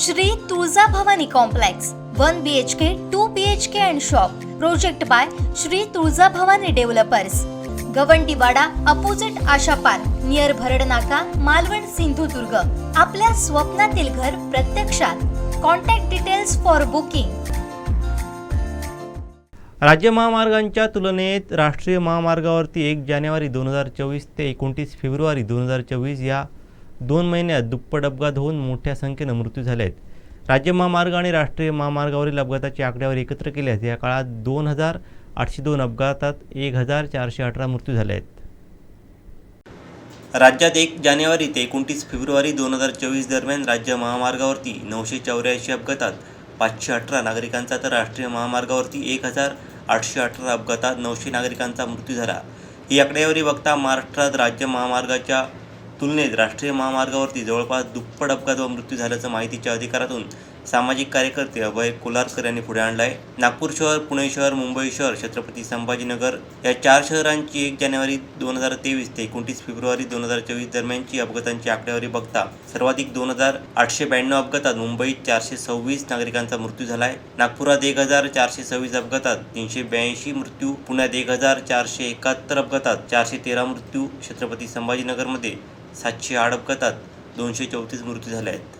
Shri Tulja Bhavani complex one B H K two B H K and shop project by Shri Tulja Bhavani developers Gavandiwada opposite Asha park near Bharad नाका मालवण सिंधुदुर्ग. आपल्या स्वप्नातील घर प्रत्यक्षात. Contact details for booking राज्य महामार्गांच्या तुलनेत राष्ट्रीय महामार्गावरती एक जानेवारी दोन हजार चोवीस ते एकोणतीस फेब्रुवारी दोन हजार चोवीस या दोन महिन्यात दुप्पट अपघात होऊन मोठ्या संख्येनं मृत्यू झाले आहेत. राज्य महामार्ग आणि राष्ट्रीय महामार्गावरील अपघाताची आकडेवारी एकत्र केल्यास या काळात दोन हजार आठशे दोन अपघातात एक हजार चारशे अठरा मृत्यू झाले आहेत. राज्यात एक जानेवारी ते एकोणतीस फेब्रुवारी दोन हजार चोवीस दरम्यान राज्य महामार्गावरती नऊशे चौऱ्याऐंशी अपघातात पाचशे अठरा नागरिकांचा तर राष्ट्रीय महामार्गावरती एक हजार आठशे अठरा अपघातात नऊशे नागरिकांचा मृत्यू झाला. ही आकडेवारी बघता महाराष्ट्रात राज्य महामार्गाच्या तुलनेत राष्ट्रीय महामार्गावरती जवळपास दुप्पट अपघात व मृत्यू झाल्याचं माहितीच्या अधिकारातून सामाजिक कार्यकर्ते अभय कोलारकर यांनी पुढे आणला आहे नागपूर शहर पुणे शहर मुंबई शहर छत्रपती संभाजीनगर या चार शहरांची एक जानेवारी दोन हजार तेवीस ते एकोणतीस फेब्रुवारी दोन हजार चोवीस दरम्यानची अपघातांची आकडेवारी बघता सर्वाधिक दोन हजार आठशे ब्याण्णव अपघातात मुंबईत चारशे सव्वीस नागरिकांचा मृत्यू झाला आहे नागपुरात एक हजार चारशे सव्वीस अपघातात तीनशे ब्याऐंशी मृत्यू पुण्यात एक हजार चारशे एकाहत्तर अपघातात चारशे तेरा मृत्यू छत्रपती संभाजीनगरमध्ये सातशे आठ अपघातात दोनशे चौतीस मृत्यू झाले आहेत.